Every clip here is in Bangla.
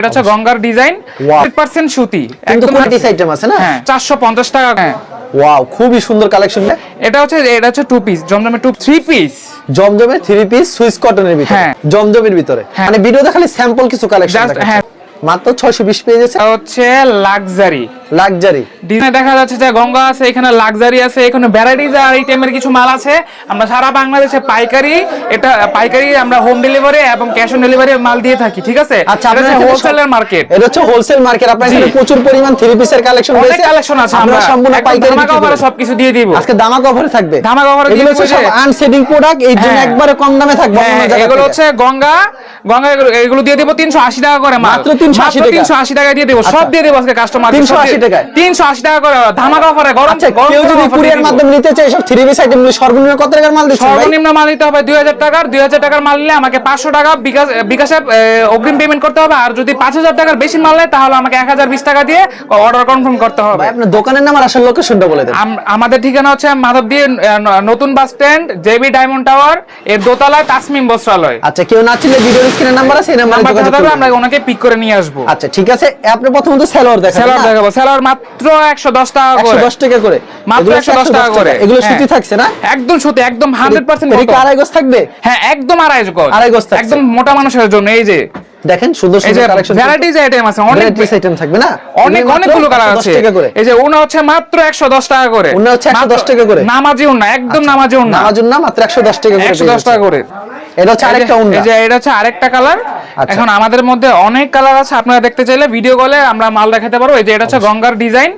এটা হচ্ছে গঙ্গার ডিজাইন Wow. পার্সেন্ট সুতি। একদম আইটেম আছে না? হ্যাঁ চারশো পঞ্চাশ টাকা হ্যাঁ। ওয়াও খুবই সুন্দর কালেকশন এটা হচ্ছে এটা হচ্ছে টু পিস জমজমে টু থ্রি পিস জমজমে থ্রি পিস সুইস কটনের ভিতরে। হ্যাঁ। জমজমের ভিতরে। হ্যাঁ। মানে ভিডিও দেখালে স্যাম্পল কিছু কালেকশন হ্যাঁ। মাত্র 620 পেয়ে যাচ্ছে হচ্ছে লাক্সারি লাক্সারি ডিজাইনে দেখা যাচ্ছে যে গঙ্গা আছে এখানে লাক্সারি আছে এখানে ভ্যারাইটিজ আর আইটেমের কিছু মাল আছে। আমরা সারা বাংলাদেশে পাইকারি এটা পাইকারি আমরা হোম ডেলিভারি এবং ক্যাশ অন ডেলিভারি মাল দিয়ে থাকি ঠিক আছে? আচ্ছা হোলসেলের মার্কেট এটা হচ্ছে হোলসেল মার্কেট আপনার এখানে প্রচুর পরিমাণ থ্রি পিসের কালেকশন অনেক কালেকশন আছে আমরা। সম্পূর্ণ পাইকারি সবকিছু দিয়ে দিব। আজকে থাকবে। দিয়ে দিব সব আনসেডিং প্রোডাক্ট এই জন্য হ্যাঁ। একবারে কম দামে থাকবে হ্যাঁ, এগুলো হচ্ছে গঙ্গা। গঙ্গা এগুলো- দিয়ে দেবো তিনশো আশি টাকা করে মাত্র 380 টাকা। তিনশো আশি টাকা দিয়ে দেবো। সব আচ্ছা। দিয়ে দেবো আজকে কাস্টমার 380 টাকায়? তিনশো আশি টাকা করে ধামাকা অফারে গরম আচ্ছা কেউ যদি কুরিয়ার মাধ্যমে নিতে চায় সব থ্রি পিস আইটেম সর্বনিম্ন কত টাকার মাল দিচ্ছেন সর্বনিম্ন মাল নিতে হবে দুই হাজার টাকার। দুই হাজার টাকার মাল নিলে আমাকে পাঁচশো টাকা বিকাশ বিকাশে অগ্রিম পেমেন্ট করতে হবে। আর যদি পাঁচ হাজার টাকার বেশি মাল নেয় তাহলে আমাকে এক হাজার বিশ টাকা দিয়ে অর্ডার কনফার্ম করতে হবে। আপনার দোকানের নাম আর আসল লোকেশনটা বলে দেন। আমাদের ঠিকানা হচ্ছে মাধবদী আহ, ন- নতুন bus stand JB diamond tower এর দোতলায় তাসমিম বস্ত্রালয়। আচ্ছা কেউ না চিনলে স্ক্রিনের নাম্বার আছে এই নাম্বারে নাম্বার যোগাযোগ করবেন। আমরা ওনাকে পিক করে নিয়ে আসব। আচ্ছা ঠিক আছে। আপনি প্রথমত সেলর দেখাবেন স্যালাড না? দেখাবো। স্যালাড মাত্র একশো দশ টাকা করে। দশ টাকা করে। মাত্র একশো দশ টাকা করে। এগুলো হ্যাঁ। সুতি থাকছে না? একদম সুতি একদম হান্ড্রেড পার্সেন্ট আড়াই গজ থাকবে? হ্যাঁ একদম আড়াই গজ। আড়াই গজ একদম মোটা মানুষের জন্য এই যে। দেখেন সুন্দর সুন্দর কালেকশন ভ্যারাইটিজ আইটেম আছে অনেক আইটেম থাকবে না? অনেক অনেকগুলো কালার আছে। টাকা করে। এই যে ওনা হচ্ছে মাত্র একশো দশ টাকা করে। ওনা হচ্ছে 110 টাকা করে। নামাজি ওনা একদম নামাজি ওনা নামাজুন না মাত্র 110 টাকা করে একশো পেয়ে দশ টাকা করে। এটা হচ্ছে আরেকটা উন্না এই যে এটা হচ্ছে আরেকটা কালার আচ্ছা। এখন আমাদের মধ্যে অনেক কালার আছে আপনারা দেখতে চাইলে ভিডিও কলে আমরা মাল দেখাতে পারব। এই যে এটা হচ্ছে গঙ্গার ডিজাইন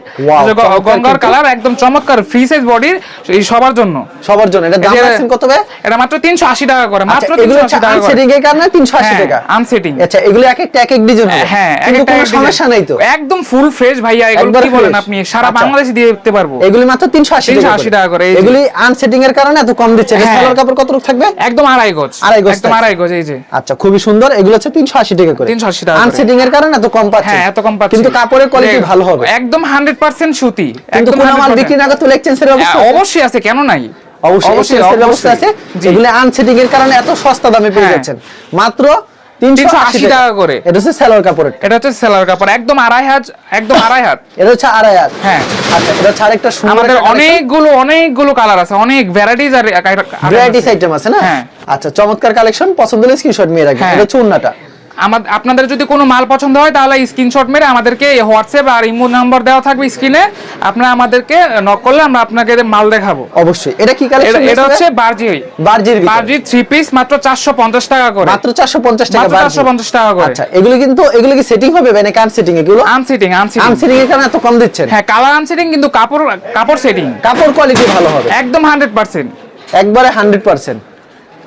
গঙ্গার কালার একদম চমৎকার ফ্রি সাইজ বডির এই সবার জন্য। সবার জন্য। এটা দাম রাখছেন কত ভাই? এটা মাত্র তিনশো আশি টাকা করে আচ্ছা মাত্র এগুলো তিনশো হচ্ছে আশি টাকা করে। আনসেটিং এর কারণে 380 হ্যাঁ, টাকা। unsetting। আচ্ছা এগুলো এক একটা এক এক ডিজাইন হ্যাঁ কিন্তু কোনো সমস্যা নাই তো? একদম ফুল ফ্রেশ ভাইয়া এগুলো কি বলেন আপনি? সারা আচ্ছা। বাংলাদেশে দিয়ে দিতে পারব। এগুলি মাত্র 380 380 টাকা করে, এগুলি আনসেটিং এর কারণে এত কম দিচ্ছে। হ্যাঁ। সালোয়ার কাপড় কতটুকু থাকবে? একদম আড়াই গজ। আড়াই গজ একদম আড়াই গজ এই যে। আচ্ছা খুবই সুন্দর। এগুলো হচ্ছে 380 টাকা করে। 380 টাকা আনসেটিং এর কারণে এত কম পাচ্ছে। হ্যাঁ এত কম পাচ্ছি। কিন্তু কাপড়ের কোয়ালিটি ভালো হবে। একদম 100% সুতি। কিন্তু একদম কোন মাল 100% বিক্রি না করতে এক্সচেঞ্জের ব্যবস্থা হ্যাঁ, অবশ্যই আছে কেন নাই? অবশ্যই অবশ্যই ব্যবস্থা আছে। জি। এগুলো আনসেটিং এর কারণে এত সস্তা দামে পেয়ে হ্যাঁ। যাচ্ছেন। মাত্র 380 380 টাকা করে। এটা হচ্ছে সেলার কাপড় এটা হচ্ছে সেলার কাপড় একদম আড়াই হাত একদম আড়াই হাত এটা হচ্ছে আড়াই হাত হ্যাঁ। আচ্ছা এটা হচ্ছে একটা সুন্দর আমাদের অনেকগুলো অনেকগুলো কালার আছে অনেক ভ্যারাইটিজ আর ভ্যারাইটিস আইটেম আছে না হ্যাঁ। আচ্ছা চমৎকার কালেকশন পছন্দ হলে স্ক্রিনশট নিয়ে রাখবেন হ্যাঁ। এটা হচ্ছে উন্নাটা আমাদের আপনাদের যদি কোনো মাল পছন্দ হয় তাহলে স্ক্রিনশট মেরে আমাদেরকে হোয়াটসঅ্যাপ আর ইমো নাম্বার দেওয়া থাকবে স্ক্রিনে আপনারা আমাদেরকে নক করলে আমরা আপনাকে মাল দেখাবো। অবশ্যই। এটা কি কালেকশন এটা হচ্ছে বার্জি বার্জির। বার্জি থ্রি পিস মাত্র চারশো পঞ্চাশ টাকা করে। মাত্র 450 টাকা মাত্র বার্জি। 450 টাকা করে। আচ্ছা এগুলো কিন্তু এগুলো কি সেটিং হবে মানে কান সেটিং এগুলো? আনসিটিং আনসিটিং আনসেটিং এর কারণে এত কম দিচ্ছেন? হ্যাঁ কালার আনসিটিং কিন্তু কাপড় কাপড় সেটিং কাপড় কোয়ালিটি ভালো হবে। একদম হান্ড্রেড পার্সেন্ট একবারে 100%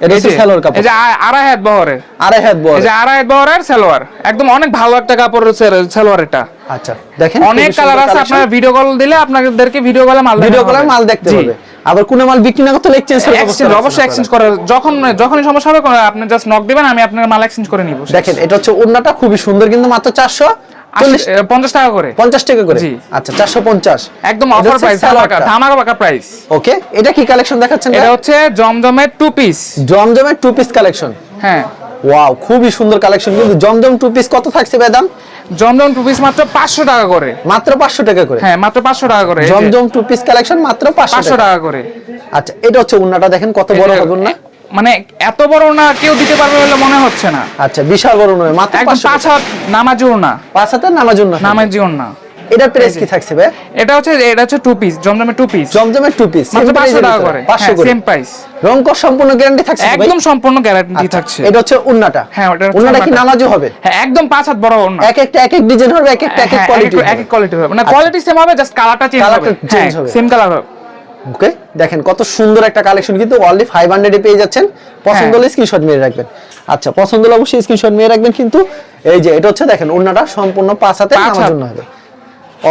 এটা হচ্ছে সেলর কাপড়। এই আড়াই হাত বহরের। আড়াই হাত বড় এই আড়াই হাত বহরের সালোয়ার। একদম অনেক ভালো একটা কাপড় সালোয়ার এটা। আচ্ছা দেখেন অনেক কালার আছে আপনারা ভিডিও কল দিলে আপনাদেরকে ভিডিও কলে মাল ভিডিও কলে মাল দেখতে হবে। আবার কোন মাল বিক্রি না করতে এক্সচেঞ্জ এক্সচেঞ্জ অবশ্যই এক্সচেঞ্জ করার যখন যখনই সমস্যা হবে আপনি জাস্ট নক দিবেন আমি আপনার মাল এক্সচেঞ্জ করে নিব। দেখেন এটা হচ্ছে ওন্নাটা খুবই সুন্দর কিন্তু মাত্র 400 আশি- এ, পঞ্চাশ টাকা করে। 50 টাকা করে? জি। আচ্ছা 450 একদম অফার প্রাইস। ধামাকা বাকা প্রাইস ওকে এটা কি কালেকশন দেখাচ্ছেন এটা হচ্ছে জমজমের টু পিস জমজমের টু পিস কালেকশন হ্যাঁ। ওয়াও খুবই সুন্দর কালেকশন কিন্তু জমজম টু পিস কত থাকছে ভাই দাম? জমজম টু পিস মাত্র পাঁচশো টাকা করে। মাত্র 500 টাকা করে? হ্যাঁ মাত্র পাঁচশো টাকা করে। জমজম টু পিস কালেকশন মাত্র 500 পাঁচশো টাকা। করে। আচ্ছা এটা হচ্ছে উন্নাটা দেখেন কত বড় হবে না মানে এত বড় না কেউ দিতে পারবে বলে মনে হচ্ছে না। আচ্ছা বিশাল বড় নয় মাত্র একদম পাঁচ হাত নামাজুর না পাঁচ হাতের নামার জন্য নামাজিও না এটা প্রাইস কি থাকছে ভাই? এটা হচ্ছে এটা হচ্ছে টু পিস জমজমের টু পিস জমজমের টু পিস মাত্র পাঁচশো টাকা করে। 500 করে। সেম প্রাইস রং কস সম্পূর্ণ গ্যারান্টি থাকছে একদম সম্পূর্ণ গ্যারান্টি আচ্ছা, থাকছে। এটা হচ্ছে উন্নাটা হ্যাঁ, ওটা উন্নাটা কি নামাজও হবে? হ্যাঁ একদম পাঁচ হাত বড় না এক একটা এক এক ডিজাইন হবে এক একটা এক এক হ্যাঁ, কোয়ালিটি এক এক কোয়ালিটি হবে। মানে কোয়ালিটি সেম হবে জাস্ট কালারটা চেঞ্জ হবে। সেম কালার হবে। ওকে দেখেন কত সুন্দর একটা কালেকশন কিন্তু অনলি 500 এ পেয়ে যাচ্ছেন। পছন্দ হ্যাঁ। হলে স্ক্রিনশট মেরে রাখবেন। আচ্ছা পছন্দ হলে অবশ্যই স্ক্রিনশট মেরে রাখবেন কিন্তু এই যে এটা হচ্ছে দেখেন উন্নাটা সম্পূর্ণ পাঁচ হাতে হাত। জন্য হবে।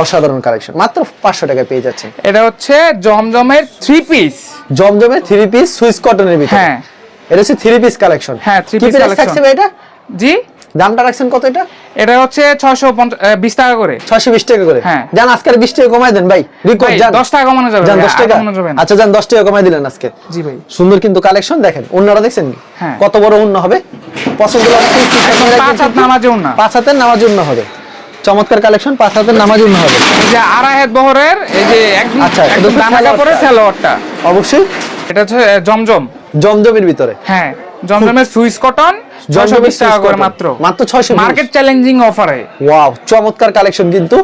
অসাধারণ কালেকশন মাত্র 500 টাকায় পেয়ে যাচ্ছেন। এটা হচ্ছে জমজমের থ্রি পিস জমজমের থ্রি পিস সুইস কটনের ভিতরে। হ্যাঁ। এটা হচ্ছে থ্রি পিস কালেকশন হ্যাঁ, three কি piece প্রাইস collection। থাকছে ভাই এটা? জি? দামটা রাখছেন কত এটা? এটা হচ্ছে ছয়শো বিশ টাকা করে। ছয়শো বিশ টাকা করে? হ্যাঁ। যান আজকের বিশ টাকা কমাই দেন ভাই। দশ টাকা কমানো যাবে যান দশ টাকা? কমানো যাবে আচ্ছা যান দশ টাকা কমাই দিলেন আজকে। জি ভাই। সুন্দর কিন্তু কালেকশন দেখেন অন্যরা দেখছেন হ্যাঁ। কত বড় অন্য হবে? পছন্দ পাঁচ হাত নামাজে ওড়না। পাঁচ হাতের নামাজ অন্য হবে। চমৎকার কালেকশন পাঁচ হাতের নামাজ অন্য হবে। এই যে আড়াই হাত বহরের এই যে একদম আচ্ছা, এটা একদম দানা। কাপড়ের সালোয়ারটা। অবশ্যই। এটা হচ্ছে জমজম। জমজমের ভিতরে। হ্যাঁ জমজমের সুইস কটন ছয়শো জমজমের বিশ টাকা করে মাত্র। মাত্র 620 মার্কেট চ্যালেঞ্জিং অফারে ওয়াও চমৎকার কালেকশন কিন্তু।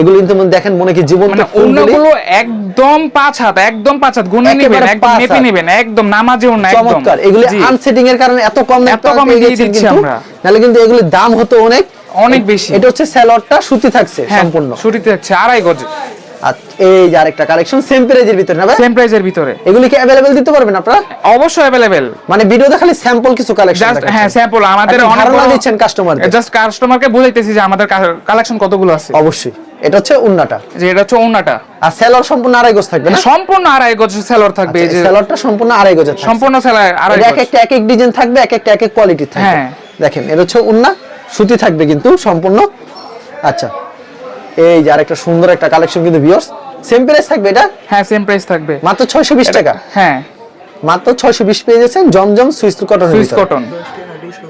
এগুলো কিন্তু দেখেন মনে কি জীবন্ত মানে অন্যগুলো একদম পাঁচ হাত একদম পাঁচ হাত। গুনে নেবেন একদম মেপে নেবেন একদম নামাজে না একদম। চমৎকার। এগুলি। আনসেটিং এর কারণে এত কম এত কমে দিয়ে দিচ্ছি আমরা। নাহলে কিন্তু এগুলির দাম হতো অনেক। অনেক বেশি। এটা হচ্ছে স্যালোয়ারটা সুতি থাকছে হ্যাঁ সম্পূর্ণ। ছুটিতে যাচ্ছে আড়াই গজ। এই যে আরেকটা কালেকশন সেম প্রাইজের ভিতরে না ভাই? সেম প্রাইসের ভিতরে। এগুলি কি অ্যাভেলেবেল দিতে পারবেন আপনারা? অবশ্যই অ্যাভেলেবেল মানে ভিডিও দেখালে স্যাম্পল কিছু কালেকশন হ্যাঁ স্যাম্পল আমাদের অনেক দিচ্ছেন কাস্টমারদের জাস্ট কাস্টমারকে বুঝাইতেছি যে আমাদের কালেকশন কতগুলো আছে। অবশ্যই। এটা হচ্ছে উন্নাটা। যে এটা হচ্ছে ওনাটা আর সেলর সম্পূর্ণ আড়াই গজ থাকবে না? সম্পূর্ণ আড়াই গজ সেলর থাকবে। এই যে সেলরটা সম্পূর্ণ আড়াই থাকবে সম্পূর্ণ সেলাই আড়াই এটা এক একটা এক এক ডিজাইন থাকবে এক একটা এক এক কোয়ালিটি থাকবে। হ্যাঁ। দেখেন এটা হচ্ছে উন্না সুতি থাকবে কিন্তু সম্পূর্ণ। আচ্ছা এই যে আরেকটা সুন্দর একটা কালেকশন কিন্তু ভিউয়ার্স সেম প্রাইস থাকবে এটা? হ্যাঁ সেম প্রাইস থাকবে। মাত্র 620 টাকা? হ্যাঁ। মাত্র 620 পেয়ে যাচ্ছেন Zamzam Swiss cotton Swiss cotton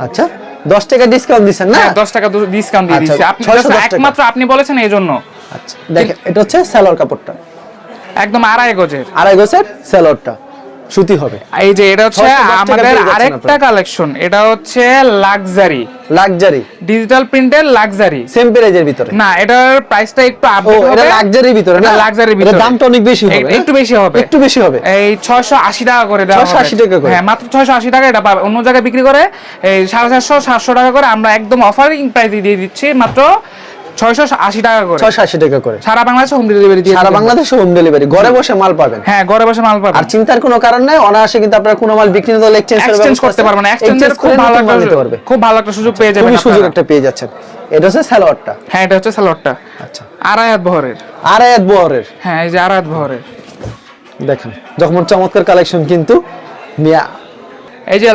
আচ্ছা 10 টাকা ডিসকাউন্ট দিবেন না? হ্যাঁ দশ টাকা ডিসকাউন্ট দিয়ে আচ্ছা, দিচ্ছি। আপনি 610 একমাত্র আপনি বলেছেন এই জন্য। আচ্ছা দেখেন এটা হচ্ছে সেলর কাপড়টা। একদম আড়াই গজের। আড়াই গজের সেলরটা সুতি হবে। এই যে এটা হচ্ছে আমাদের আরেকটা কালেকশন এটা হচ্ছে লাক্সারি লাক্সারি ডিজিটাল প্রিন্টের লাক্সারি সেম প্রাইজের ভিতরে? না এটার প্রাইসটা একটু ও আপডেট এটা হবে। লাক্সারির ভিতরে না? লাক্সারির এটার ভিতরে। দামটা অনেক বেশি হবে একটু বেশি হবে। একটু বেশি হবে। এই ছয়শো আশি টাকা করে দেওয়া 680 টাকা করে। হ্যাঁ মাত্র ছয়শো আশি টাকা এটা পাবে। অন্য জায়গায় বিক্রি করে এই সাড়ে চারশো সাতশো টাকা করে আমরা একদম অফারিং প্রাইসে দিয়ে দিচ্ছি মাত্র ছয়শো আশি টাকা করে। 680 টাকা করে। সারা বাংলাদেশে হোম ডেলিভারি দিয়ে সারা। বাংলাদেশে হোম ডেলিভারি ঘরে বসে মাল পাবেন। হ্যাঁ ঘরে বসে মাল পাবেন। আর চিন্তার কোনো কারণ নাই অনায়াসে কিন্তু আপনারা কোনো মাল বিক্রি হলে এক্সচেঞ্জ করতে পারবেন এক্সচেঞ্জের খুব ভালো একটা নিতে পারবে। খুব ভালো একটা সুযোগ পেয়ে যাবেন সুযোগ একটা পেয়ে যাচ্ছেন। এটা হচ্ছে সালোয়ারটা হ্যাঁ এটা হচ্ছে সালোয়ারটা আচ্ছা। আড়াই হাত বহরের। এক বহরের। হ্যাঁ এই যে আড়াই হাত বহরের। দেখেন যখন চমৎকার কালেকশন কিন্তু মিয়া এই যে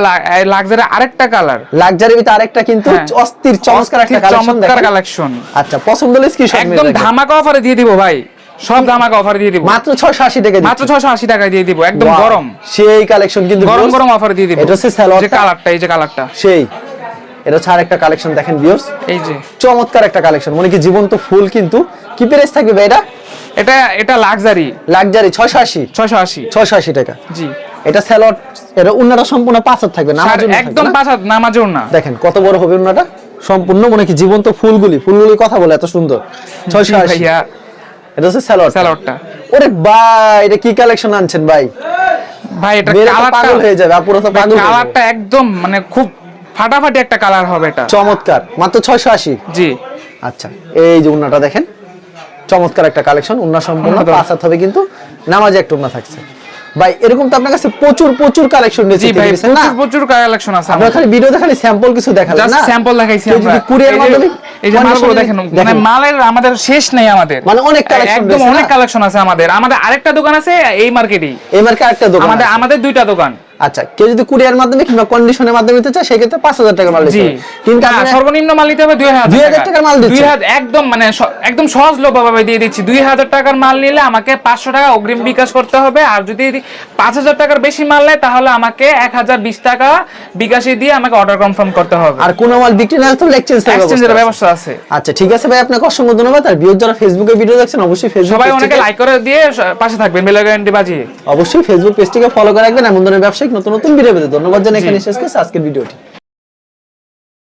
লাক্সারি আরেকটা কালার লাক্সারি ভিতরে আরেকটা কিন্তু হ্যাঁ। অস্থির চমৎকার একটা কালেকশন চমৎকার কালেকশন আচ্ছা পছন্দ হলে স্ক্রিনশট একদম ধামাকা অফারে দিয়ে দিব ভাই। সব ধামাকা অফারে দিয়ে দিব। মাত্র 680 টাকা মাত্র ছয়শো আশি টাকায় দিয়ে দিব একদম গরম। সেই কালেকশন কিন্তু গরম গরম অফারে দিয়ে দিব। এটা হচ্ছে। যে কালারটা এই যে কালারটা সেই। এটা হচ্ছে আরেকটা কালেকশন দেখেন ভিউয়ার্স এই যে। চমৎকার একটা কালেকশন মানে কি জীবন্ত ফুল কিন্তু। কি প্রাইস থাকবে ভাই এটা? এটা এটা লাক্সারি লাক্সারি 680 ছয়শো আশি। 680 টাকা। জি। এটা স্যালড এটা উন্নাটা সম্পূর্ণ পাঁচ হাত থাকবে নামাজ একদম পাঁচ হাত নামাজেও না দেখেন কত বড় হবে উন্নাটা? সম্পূর্ণ মানে কি জীবন্ত ফুলগুলি ফুলগুলি কথা বলে এত সুন্দর। জি 680 ভাইয়া। এটা হচ্ছে স্যালড স্যালোয়ারটা ওরে ভাই এটা কি কালেকশন আনছেন ভাই? ভাই এটা কালারটা পাগল হয়ে যাবে আপুরা তো পাগল কালারটা একদম মানে খুব ফাটাফাটি একটা কালার হবে এটা। চমৎকার। মাত্র 680 জি। আচ্ছা এই যে উন্নাটা দেখেন চমৎকার একটা কালেকশন উন্না সম্পূর্ণ উন্না তো- পাঁচ হাত হবে কিন্তু নামাজে একটা উন্না থাকছে। ভাই এরকম তো আপনার কাছে প্রচুর প্রচুর কালেকশন রয়েছে জি ভাই প্রচুর প্রচুর কালেকশন আছে আমরা। খালি ভিডিওতে খালি স্যাম্পল কিছু জাস্ট না? স্যাম্পল দেখাইছি আমরা। যদি কুরিয়ার মাধ্যমে এই যে মালগুলো দেখেন মানে মালের আমাদের শেষ নাই আমাদের। মানে অনেক কালেকশন একদম অনেক কালেকশন আছে আমাদের। আমাদের আরেকটা দোকান আছে এই মার্কেটেই এই মার্কেটে আরেকটা দোকান আমাদের আমাদের দুইটা দোকান। আচ্ছা কেউ যদি কুরিয়ার মাধ্যমে কিংবা কন্ডিশনের মাধ্যমে নিতে চায় সেক্ষেত্রে পাঁচ হাজার টাকা মাল দিতে কিন্তু সর্বনিম্ন মাল নিতে হবে দুই হাজার 2000 টাকার মাল দুই হাজার একদম মানে একদম সহজলভ্যভাবে দিয়ে দিচ্ছি। দুই হাজার টাকার মাল নিলে আমাকে পাঁচশো টাকা অগ্রিম বিকাশ করতে হবে। আর যদি পাঁচ হাজার টাকার বেশি মাল নেয় তাহলে আমাকে এক হাজার বিশ টাকা বিকাশে দিয়ে আমাকে অর্ডার কনফার্ম করতে হবে। আর কোনো মাল বিক্রি না হলে তো এক্সচেঞ্জ এক্সচেঞ্জের ব্যবস্থা আছে। আচ্ছা ঠিক আছে ভাই আপনাকে অসংখ্য ধন্যবাদ। আর ভিউজ যারা ফেসবুকে ভিডিও দেখছেন অবশ্যই ফেসবুক সবাই অনেকে লাইক করে দিয়ে পাশে থাকবেন বেল গ্যারান্টি বাজিয়ে। অবশ্যই ফেসবুক পেজটিকে ফলো করে রাখবেন। এমন ধরনের ব্যবসায়িক নতুন নতুন ভিডিও পেতে ধন্যবাদ জানাই এখানে শেষ করছি। আজকের ভিডিওটি।